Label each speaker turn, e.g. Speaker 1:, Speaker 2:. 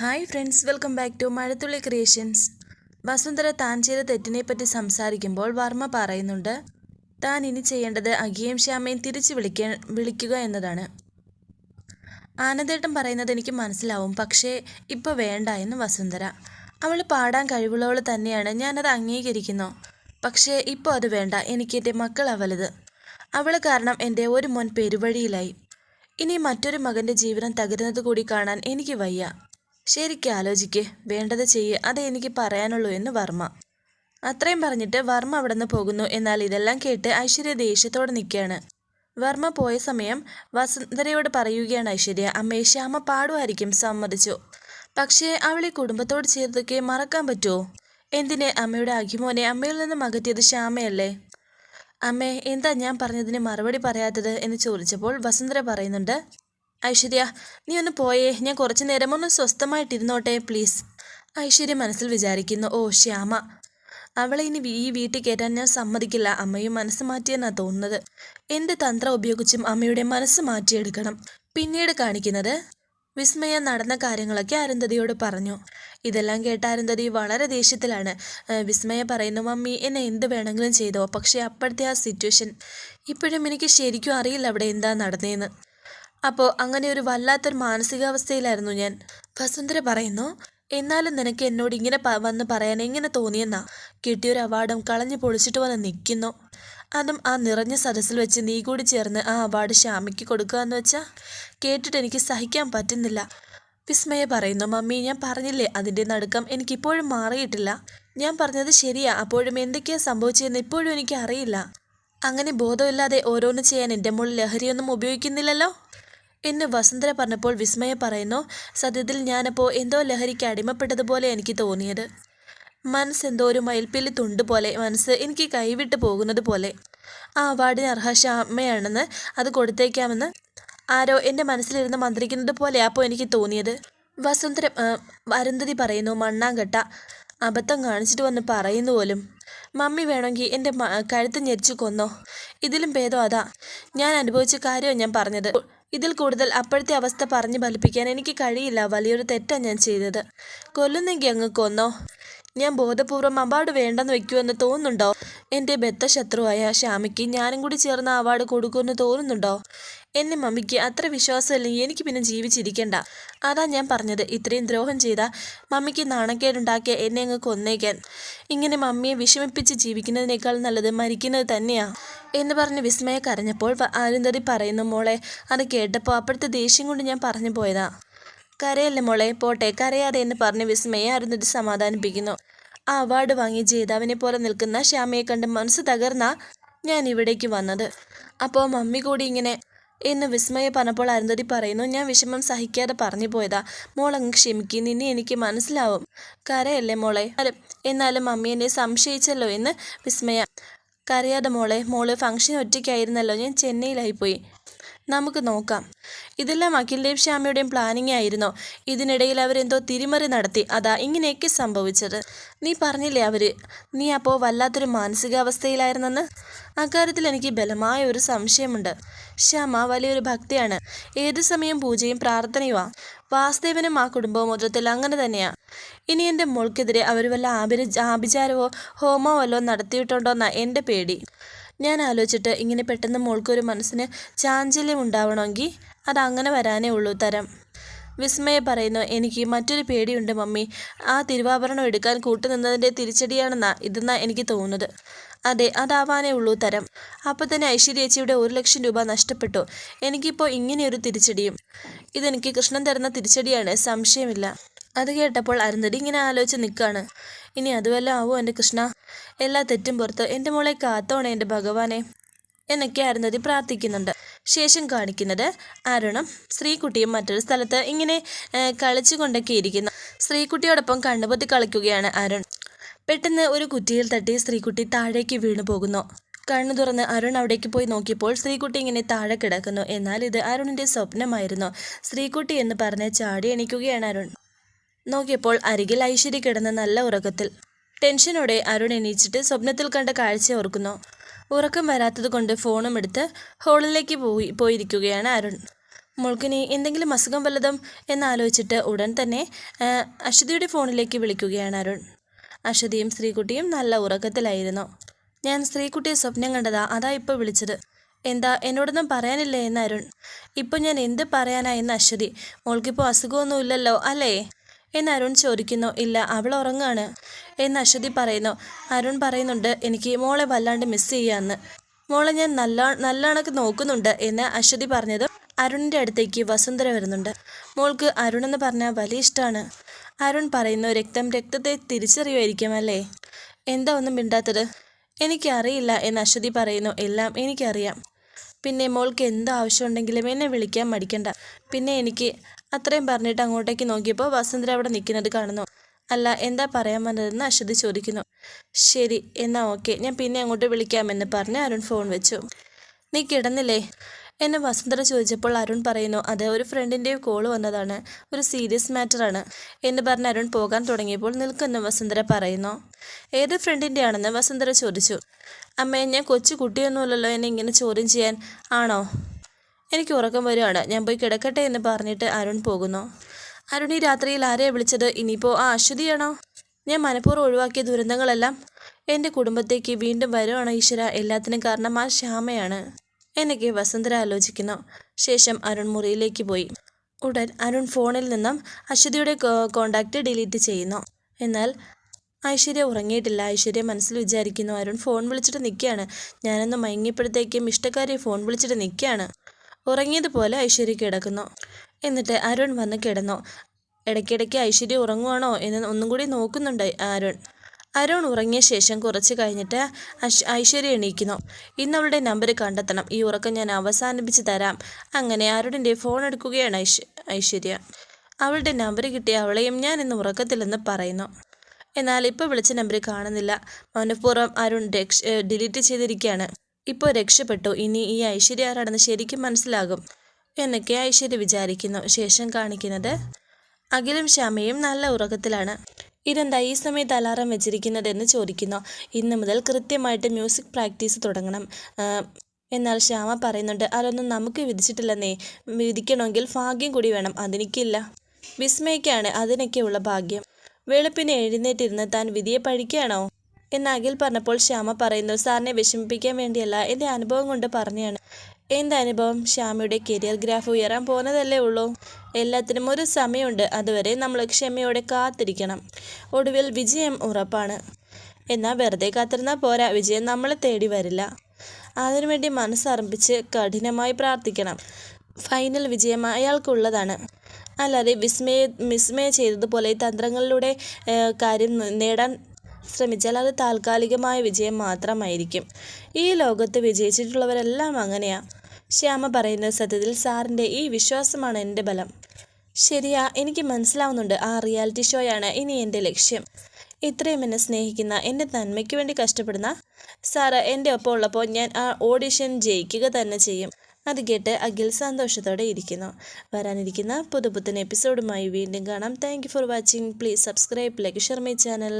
Speaker 1: Hi friends welcome back to Mazhathulli creations Vasundhara താൻ ചെയ്ത തെറ്റിനെപ്പറ്റി സംസാരിക്കുമ്പോൾ വർമ്മ പറയുന്നുണ്ട് താൻ ഇനി ചെയ്യേണ്ടത് അഖിയും ശ്യാമയും തിരിച്ചു വിളിക്ക വിളിക്കുക എന്നതാണ്. ആനന്ദേട്ടൻ പറയുന്നത് എനിക്ക് മനസ്സിലാവും പക്ഷേ ഇപ്പോൾ വേണ്ട എന്ന് വസുന്ധര. അവൾ പാടാൻ കഴിവുള്ളവൾ തന്നെയാണ് ഞാനത് അംഗീകരിക്കുന്നു. പക്ഷേ ഇപ്പോൾ അത് വേണ്ട എനിക്ക് എന്റെ മക്കളാ വലുത് അവൾ കാരണം എന്റെ ഒരു മോൻ പെരുവഴിയിലായി. ഇനി മറ്റൊരു മകന്റെ ജീവനം തകരുന്നത് കൂടി കാണാൻ എനിക്ക് വയ്യ. ശരിക്കും ആലോചിക്ക്. വേണ്ടത് ചെയ്യ്. അതേ എനിക്ക് പറയാനുള്ളൂ എന്ന് വർമ്മ. അത്രയും പറഞ്ഞിട്ട് വർമ്മ അവിടെ പോകുന്നു. എന്നാൽ ഇതെല്ലാം കേട്ട് ഐശ്വര്യ ദേഷ്യത്തോടെ നിൽക്കുകയാണ്. വർമ്മ പോയ സമയം വസുന്ധരയോട് പറയുകയാണ് ഐശ്വര്യ അമ്മയെ ശ്യാമ പാടുമായിരിക്കും സമ്മതിച്ചു. പക്ഷേ അവൾ ഈ കുടുംബത്തോട് ചേർത്തൊക്കെ മറക്കാൻ പറ്റുമോ? എന്തിനെ? അമ്മയുടെ അഖിമോനെ അമ്മയിൽ നിന്നും അകറ്റിയത് ശ്യാമയല്ലേ? അമ്മേ എന്താ ഞാൻ പറഞ്ഞതിന് മറുപടി പറയാത്തത്? എന്ന് ചോദിച്ചപ്പോൾ വസുന്ധര പറയുന്നുണ്ട് ഐശ്വര്യ നീ ഒന്ന് പോയേ. ഞാൻ കുറച്ചു നേരം ഒന്ന് സ്വസ്ഥമായിട്ടിരുന്നോട്ടെ പ്ലീസ്. ഐശ്വര്യ മനസ്സിൽ വിചാരിക്കുന്നു ഓ ശ്യാമ അവളെ ഇനി ഈ വീട്ടിൽ കയറ്റാൻ ഞാൻ സമ്മതിക്കില്ല. അമ്മയും മനസ്സ് മാറ്റിയെന്നാ തോന്നുന്നത്. എന്ത് തന്ത്രം ഉപയോഗിച്ചും അമ്മയുടെ മനസ്സ് മാറ്റിയെടുക്കണം. പിന്നീട് കാണിക്കുന്നത് വിസ്മയ നടന്ന കാര്യങ്ങളൊക്കെ അരുന്ധതിയോട് പറഞ്ഞു. ഇതെല്ലാം കേട്ട അരുന്ധതി വളരെ ദേഷ്യത്തിലാണ്. വിസ്മയ പറയുന്നു മമ്മി എന്നെ എന്ത് വേണമെങ്കിലും ചെയ്തോ? പക്ഷേ അപ്പോഴത്തെ ആ സിറ്റുവേഷൻ ഇപ്പോഴും എനിക്ക് ശരിക്കും അറിയില്ല അവിടെ എന്താ നടന്നതെന്ന് അപ്പോൾ അങ്ങനെ ഒരു വല്ലാത്തൊരു മാനസികാവസ്ഥയിലായിരുന്നു ഞാൻ. വസുന്ധര പറയുന്നു എന്നാലും നിനക്ക് എന്നോട് ഇങ്ങനെ വന്ന് പറയാൻ എങ്ങനെ തോന്നിയെന്നാ? കിട്ടിയൊരു അവാർഡും കളഞ്ഞു പൊളിച്ചിട്ട് വന്ന് നിൽക്കുന്നു അതും ആ നിറഞ്ഞ സദസ്സിൽ വെച്ച് നീ കൂടി ചേർന്ന് ആ അവാർഡ് ശ്യാമയ്ക്ക് കൊടുക്കുക എന്ന് വെച്ചാൽ കേട്ടിട്ട് എനിക്ക് സഹിക്കാൻ പറ്റുന്നില്ല. വിസ്മയ പറയുന്നു മമ്മി ഞാൻ പറഞ്ഞില്ലേ അതിന്റെ നടുക്കം എനിക്കിപ്പോഴും മാറിയിട്ടില്ല. ഞാൻ പറഞ്ഞത് ശരിയാ അപ്പോഴും എന്തൊക്കെയാ സംഭവിച്ചതെന്ന് ഇപ്പോഴും എനിക്ക് അറിയില്ല അങ്ങനെ ബോധമില്ലാതെ ഓരോന്ന് ചെയ്യാൻ എന്റെ മുകളിൽ ലഹരിയൊന്നും ഉപയോഗിക്കുന്നില്ലല്ലോ? എന്ന് വസുന്ധര പറഞ്ഞപ്പോൾ വിസ്മയ പറയുന്നു സത്യത്തിൽ ഞാനപ്പോൾ എന്തോ ലഹരിക്ക് അടിമപ്പെട്ടതുപോലെ എനിക്ക് തോന്നിയത്. മനസ്സെന്തോ ഒരു മയിൽപ്പില്ലി തുണ്ട് പോലെ മനസ്സ് എനിക്ക് കൈവിട്ട് പോകുന്നത് പോലെ. ആ അവാർഡിന് അർഹശ അമ്മയാണെന്ന് അത് കൊടുത്തേക്കാമെന്ന് ആരോ എന്റെ മനസ്സിലിരുന്ന് മന്ത്രിക്കുന്നത് പോലെയാ അപ്പോൾ എനിക്ക് തോന്നിയത്. വസുന്ധര അരുന്ധതി പറയുന്നു മണ്ണാങ്കട്ട അബദ്ധം കാണിച്ചിട്ട് വന്ന് പറയുന്നു പോലും. മമ്മി വേണമെങ്കിൽ എന്റെ കഴുത്ത് ഞെരിച്ചു കൊന്നോ. ഇതിലും ഭേദം അതാ. ഞാൻ അനുഭവിച്ച കാര്യമാണ് ഞാൻ പറഞ്ഞത്. ഇതിൽ കൂടുതൽ അപ്പോഴത്തെ അവസ്ഥ പറഞ്ഞു ഫലിപ്പിക്കാൻ എനിക്ക് കഴിയില്ല. വലിയൊരു തെറ്റാണ് ഞാൻ ചെയ്തത്. കൊല്ലുന്നെങ്കിൽ അങ്ങ് കൊന്നോ. ഞാൻ ബോധപൂർവം അവാർഡ് വേണ്ടെന്ന് വെക്കുമെന്ന് തോന്നുന്നുണ്ടോ? എന്റെ ബദ്ധശത്രുവായ ശ്യാമയ്ക്ക് ഞാനും കൂടി ചേർന്ന് അവാർഡ് കൊടുക്കുമെന്ന് തോന്നുന്നുണ്ടോ? എന്നെ മമ്മിക്ക് അത്ര വിശ്വാസമില്ലെങ്കിൽ എനിക്ക് പിന്നെ ജീവിച്ചിരിക്കണ്ട. അതാ ഞാൻ പറഞ്ഞത്. ഇത്രയും ദ്രോഹം ചെയ്ത മമ്മിക്ക് നാണക്കേടുണ്ടാക്കിയ എന്നെ അങ്ങ് കൊന്നേക്കാൻ. ഇങ്ങനെ മമ്മിയെ വിഷമിപ്പിച്ച് ജീവിക്കുന്നതിനേക്കാൾ നല്ലത് മരിക്കുന്നത് തന്നെയാ. എന്ന് പറഞ്ഞ് വിസ്മയ കരഞ്ഞപ്പോൾ അരുന്ധതി പറയുന്നു മോളെ അത് കേട്ടപ്പോൾ അപ്പോഴത്തെ ദേഷ്യം കൊണ്ട് ഞാൻ പറഞ്ഞു പോയതാ. കരയല്ലേ മോളെ? പോട്ടെ കരയാതെ എന്ന് പറഞ്ഞ് വിസ്മയെ അരുന്നിട്ട് സമാധാനിപ്പിക്കുന്നു. ആ അവാർഡ് വാങ്ങി ജേതാവിനെ പോലെ നിൽക്കുന്ന ശ്യാമയെ കണ്ട് മനസ്സ് തകർന്ന ഞാൻ ഇവിടേക്ക് വന്നത്. അപ്പോൾ മമ്മി കൂടി ഇങ്ങനെ എന്ന് വിസ്മയ പറഞ്ഞപ്പോൾ അരുന്ധതി പറയുന്നു ഞാൻ വിഷമം സഹിക്കാതെ പറഞ്ഞു പോയതാ. മോളങ്ങ് ക്ഷമിക്കും നിന്നെ എനിക്ക് മനസ്സിലാവും. കരയല്ലേ മോളെ? എന്നാലും മമ്മി എന്നെ സംശയിച്ചല്ലോ എന്ന് വിസ്മയ. കരയാതെ മോളെ മോൾ ഫംഗ്ഷൻ ഒറ്റയ്ക്കായിരുന്നല്ലോ. ഞാൻ ചെന്നൈയിലായിപ്പോയി നമുക്ക് നോക്കാം. ഇതെല്ലാം അഖിലിന്റെയും ശ്യാമയുടെയും പ്ലാനിങ് ആയിരുന്നോ. ഇതിനിടയിൽ അവരെന്തോ തിരിമറി നടത്തി. അതാ ഇങ്ങനെയൊക്കെ സംഭവിച്ചത്. നീ പറഞ്ഞില്ലേ അവർ? നീ അപ്പോൾ വല്ലാത്തൊരു മാനസികാവസ്ഥയിലായിരുന്നെന്ന്? അക്കാര്യത്തിൽ എനിക്ക് ബലമായ ഒരു സംശയമുണ്ട്. ശ്യാമ വലിയൊരു ഭക്തിയാണ്. ഏത് സമയം പൂജയും പ്രാർത്ഥനയുമാ വാസുദേവനും ആ കുടുംബവും മൊത്തത്തിൽ അങ്ങനെ തന്നെയാ. ഇനി എന്റെ മോൾക്കെതിരെ അവർ വല്ല ആഭിര ആഭിചാരവോ ഹോമോ വല്ലോ നടത്തിയിട്ടുണ്ടോന്നാ എന്റെ പേടി. ഞാൻ ആലോചിച്ചിട്ട് ഇങ്ങനെ പെട്ടെന്ന് മോൾക്കൊരു മനസ്സിന് ചാഞ്ചല്യം ഉണ്ടാവണമെങ്കിൽ അത് അങ്ങനെ വരാനേ ഉള്ളൂ തരം. വിസ്മയ പറയുന്നു എനിക്ക് മറ്റൊരു പേടിയുണ്ട് മമ്മി. ആ തിരുവാഭരണം എടുക്കാൻ കൂട്ടുനിന്നതിന്റെ തിരിച്ചടിയാണെന്നാ ഇതെന്നാ എനിക്ക് തോന്നുന്നത്. അതെ അതാവാനേ ഉള്ളൂ തരം. അപ്പോൾ തന്നെ ഐശ്വര്യേച്ചിയുടെ ഒരു ലക്ഷം രൂപ നഷ്ടപ്പെട്ടു. എനിക്കിപ്പോൾ ഇങ്ങനെയൊരു തിരിച്ചടിയും. ഇതെനിക്ക് കൃഷ്ണൻ തരുന്ന തിരിച്ചടിയാണ് സംശയമില്ല. അത് കേട്ടപ്പോൾ അരുന്ധതി ഇങ്ങനെ ആലോചിച്ച് നിൽക്കുകയാണ്. ഇനി അതുവല്ല ആവോ എന്റെ കൃഷ്ണ? എല്ലാ തെറ്റും പുറത്ത് എന്റെ മോളെ കാത്തോണേ എന്റെ ഭഗവാനെ എന്നൊക്കെ അരുന്ധതി പ്രാർത്ഥിക്കുന്നുണ്ട്. ശേഷം കാണിക്കുന്നത് അരുണും ശ്രീകുട്ടിയും മറ്റൊരു സ്ഥലത്ത് ഇങ്ങനെ കളിച്ചുകൊണ്ടൊക്കെ ഇരിക്കുന്നു. ശ്രീകുട്ടിയോടൊപ്പം കണ്ണുപൊത്തി കളിക്കുകയാണ് അരുൺ. പെട്ടെന്ന് ഒരു കുറ്റിയിൽ തട്ടി ശ്രീകുട്ടി താഴേക്ക് വീണു പോകുന്നു. കണ്ണു തുറന്ന് അരുൺ അവിടേക്ക് പോയി നോക്കിയപ്പോൾ ശ്രീകുട്ടി ഇങ്ങനെ താഴെ കിടക്കുന്നു. എന്നാൽ ഇത് അരുണിന്റെ സ്വപ്നമായിരുന്നു. ശ്രീകുട്ടി എന്ന് പറഞ്ഞ് ചാടി എണീക്കുകയാണ് അരുൺ. നോക്കിയപ്പോൾ അരികിൽ ഐശ്വര്യ കിടന്ന് നല്ല ഉറക്കത്തിൽ. ടെൻഷനോടെ അരുൺ എണീച്ചിട്ട് സ്വപ്നത്തിൽ കണ്ട കാഴ്ച ഓർക്കുന്നു. ഉറക്കം വരാത്തത് കൊണ്ട് ഫോണും എടുത്ത് ഹോളിലേക്ക് പോയി പോയിരിക്കുകയാണ് അരുൺ. മോൾക്കിനി എന്തെങ്കിലും അസുഖം വല്ലതും എന്നാലോചിച്ചിട്ട് ഉടൻ തന്നെ അശ്വതിയുടെ ഫോണിലേക്ക് വിളിക്കുകയാണ് അരുൺ. അശ്വതിയും ശ്രീകുട്ടിയും നല്ല ഉറക്കത്തിലായിരുന്നു. ഞാൻ ശ്രീകുട്ടിയെ സ്വപ്നം കണ്ടതാ അതാ ഇപ്പോൾ വിളിച്ചത്. എന്താ എന്നോടൊന്നും പറയാനില്ലേ എന്ന് അരുൺ. ഇപ്പോൾ ഞാൻ എന്ത് പറയാനാ എന്ന് അശ്വതി. മോൾക്കിപ്പോൾ അസുഖമൊന്നുമില്ലല്ലോ അല്ലേ? എന്ന് അരുൺ ചോദിക്കുന്നു ഇല്ല അവൾ ഉറങ്ങാണ്. എന്ന് അശ്വതി പറയുന്നു അരുൺ പറയുന്നുണ്ട് എനിക്ക് മോളെ വല്ലാണ്ട് മിസ് ചെയ്യാന്ന്. മോളെ ഞാൻ നല്ല നല്ല കണക്ക് നോക്കുന്നുണ്ട് എന്ന് അശ്വതി പറഞ്ഞത് അരുണിന്റെ അടുത്തേക്ക് വസുന്ധര വരുന്നുണ്ട്. മോൾക്ക് അരുൺ എന്ന് പറഞ്ഞാൽ വലിയ ഇഷ്ടമാണ് അരുൺ പറയുന്നു രക്തം രക്തത്തെ തിരിച്ചറിയുമായിരിക്കും അല്ലേ? എന്താ ഒന്നും മിണ്ടാത്തത്? എനിക്കറിയില്ല എന്ന് അശ്വതി പറയുന്നു എല്ലാം എനിക്കറിയാം. പിന്നെ മോൾക്ക് എന്ത് ആവശ്യമുണ്ടെങ്കിലും എന്നെ വിളിക്കാൻ മടിക്കണ്ട. പിന്നെ എനിക്ക് അത്രയും പറഞ്ഞിട്ട് അങ്ങോട്ടേക്ക് നോക്കിയപ്പോൾ വസന്തര അവിടെ നിൽക്കുന്നത് കാണുന്നു. അല്ല എന്താ പറയാൻ വന്നതെന്ന് അശ്വതി ചോദിക്കുന്നു. ശരി എന്നാ ഓക്കെ. ഞാൻ പിന്നെ അങ്ങോട്ട് വിളിക്കാമെന്ന് പറഞ്ഞ് അരുൺ ഫോൺ വെച്ചു. നീ കിടന്നില്ലേ? എന്നെ വസുന്ധര ചോദിച്ചപ്പോൾ അരുൺ പറയുന്നു അത് ഒരു ഫ്രണ്ടിന്റെ കോൾ വന്നതാണ്. ഒരു സീരിയസ് മാറ്ററാണ് എന്ന് പറഞ്ഞ് അരുൺ പോകാൻ തുടങ്ങിയപ്പോൾ നിൽക്കുന്നു വസുന്ധര പറയുന്നു. ഏത് ഫ്രണ്ടിന്റെ ആണെന്ന് വസുന്ധര ചോദിച്ചു. അമ്മയെ ഞാൻ കൊച്ചു കുട്ടിയൊന്നുമല്ലല്ലോ എന്നെ ഇങ്ങനെ ചോദ്യം ചെയ്യാൻ ആണോ? എനിക്ക് ഉറക്കം വരുവാണ്. ഞാൻ പോയി കിടക്കട്ടെ എന്ന് പറഞ്ഞിട്ട് അരുൺ പോകുന്നു. അരുൺ ഈ രാത്രിയിൽ ആരെയാണ് വിളിച്ചത്? ഇനിയിപ്പോൾ ആ അശ്വതിയാണോ? ഞാൻ മനഃപൂർവം ഒഴിവാക്കിയ ദുരന്തങ്ങളെല്ലാം എന്റെ കുടുംബത്തേക്ക് വീണ്ടും വരുവാണോ ഈശ്വര. എല്ലാത്തിനും കാരണം ആ ശ്യാമയാണ്. എന്നൊക്കെ വസുന്ധര ആലോചിക്കുന്നു ശേഷം അരുൺ മുറിയിലേക്ക് പോയി. ഉടൻ അരുൺ ഫോണിൽ നിന്നും അശ്വതിയുടെ കോണ്ടാക്റ്റ് ഡിലീറ്റ് ചെയ്യുന്നു. എന്നാൽ ഐശ്വര്യ ഉറങ്ങിയിട്ടില്ല. ഐശ്വര്യ മനസ്സിൽ വിചാരിക്കുന്നു അരുൺ ഫോൺ വിളിച്ചിട്ട് നിൽക്കുകയാണ്. ഞാനൊന്ന് മയങ്ങിയപ്പോഴത്തേക്കും ഇഷ്ടക്കാരെ ഫോൺ വിളിച്ചിട്ട് നിൽക്കുകയാണ്. ഉറങ്ങിയതുപോലെ ഐശ്വര്യ കിടക്കുന്നു. എന്നിട്ട് അരുൺ വന്ന് കിടന്നു. ഇടയ്ക്കിടയ്ക്ക് ഐശ്വര്യ ഉറങ്ങുവാണോ? എന്ന് ഒന്നും കൂടി നോക്കുന്നുണ്ട് അരുൺ. അരുൺ ഉറങ്ങിയ ശേഷം കുറച്ച് കഴിഞ്ഞിട്ട് ഐശ്വര്യ എണീക്കുന്നു. ഇന്ന് അവളുടെ നമ്പർ കണ്ടെത്തണം. ഈ ഉറക്കം ഞാൻ അവസാനിപ്പിച്ച് തരാം. അങ്ങനെ അരുണിന്റെ ഫോൺ എടുക്കുകയാണ് ഐശ്വ ഐശ്വര്യ. അവളുടെ നമ്പർ കിട്ടിയ അവളെയും ഞാൻ ഇന്ന് ഉറക്കത്തില്ലെന്ന് പറയുന്നു. എന്നാൽ ഇപ്പോൾ വിളിച്ച നമ്പർ കാണുന്നില്ല. മനഃപൂർവം അരുൺ രക്ഷ ഡിലീറ്റ് ചെയ്തിരിക്കുകയാണ്. ഇപ്പോൾ രക്ഷപ്പെട്ടു. ഇനി ഈ ഐശ്വര്യ ആരാണെന്ന് ശരിക്കും മനസ്സിലാകും. എന്നൊക്കെ ഐശ്വര്യ വിചാരിക്കുന്നു. ശേഷം കാണിക്കുന്നത് അഖിലും ശ്യാമയും നല്ല ഉറക്കത്തിലാണ്. ഇതെന്താ ഈ സമയത്ത് അലാറം വെച്ചിരിക്കുന്നതെന്ന് ചോദിക്കുന്നു. ഇന്ന് മുതൽ കൃത്യമായിട്ട് മ്യൂസിക് പ്രാക്ടീസ് തുടങ്ങണം. എന്നാൽ ശ്യാമ പറയുന്നുണ്ട് അതൊന്നും നമുക്ക് വിധിച്ചിട്ടില്ലെന്നേ. വിധിക്കണമെങ്കിൽ ഭാഗ്യം കൂടി വേണം. അതെനിക്കില്ല. വിസ്മയ്ക്കാണ് അതിനൊക്കെയുള്ള ഭാഗ്യം. വെളുപ്പിന് എഴുന്നേറ്റിരുന്ന് താൻ വിധിയെ പഴിക്കുകയാണോ? എന്ന് അഖിൽ പറഞ്ഞപ്പോൾ ശ്യാമ പറയുന്നു സാറിനെ വിഷമിപ്പിക്കാൻ വേണ്ടിയല്ല. എന്റെ അനുഭവം കൊണ്ട് പറഞ്ഞാണ്. എന്റെ അനുഭവം ശ്യാമയുടെ കരിയർ ഗ്രാഫ് ഉയരാൻ പോകുന്നതല്ലേ ഉള്ളൂ. എല്ലാത്തിനും ഒരു സമയമുണ്ട്. അതുവരെ നമ്മൾ ക്ഷമയോടെ കാത്തിരിക്കണം. ഒടുവിൽ വിജയം ഉറപ്പാണ്. എന്നാൽ വെറുതെ കാത്തിരുന്നാൽ പോരാ. വിജയം നമ്മളെ തേടി വരില്ല. അതിനുവേണ്ടി മനസ്സർപ്പിച്ച് കഠിനമായി പ്രാർത്ഥിക്കണം. ഫൈനൽ വിജയം അയാൾക്കുള്ളതാണ്. അല്ലാതെ വിസ്മയ വിസ്മയ ചെയ്തതുപോലെ തന്ത്രങ്ങളിലൂടെ കാര്യം നേടാൻ ശ്രമിച്ചാൽ അത് താൽക്കാലികമായ വിജയം മാത്രമായിരിക്കും. ഈ ലോകത്ത് വിജയിച്ചിട്ടുള്ളവരെല്ലാം അങ്ങനെയാ. ശ്യാമ പറയുന്ന സത്യത്തിൽ സാറിന്റെ ഈ വിശ്വാസമാണ് എന്റെ ബലം. ശരിയാ എനിക്ക് മനസ്സിലാവുന്നുണ്ട് ആ റിയാലിറ്റി ഷോയാണ് ഇനി എന്റെ ലക്ഷ്യം. ഇത്രയും എന്നെ സ്നേഹിക്കുന്ന എന്റെ നന്മയ്ക്ക് വേണ്ടി കഷ്ടപ്പെടുന്ന സാറ് എന്റെ ഒപ്പം ഉള്ളപ്പോൾ ഞാൻ ആ ഓഡിഷൻ ജയിക്കുക തന്നെ ചെയ്യും. അത് കേട്ട് അഖിൽ സന്തോഷത്തോടെ ഇരിക്കുന്നു. വരാനിരിക്കുന്ന പുതുപുത്തൻ എപ്പിസോഡുമായി വീണ്ടും കാണാം. Thank for watching. Please subscribe like share my channel.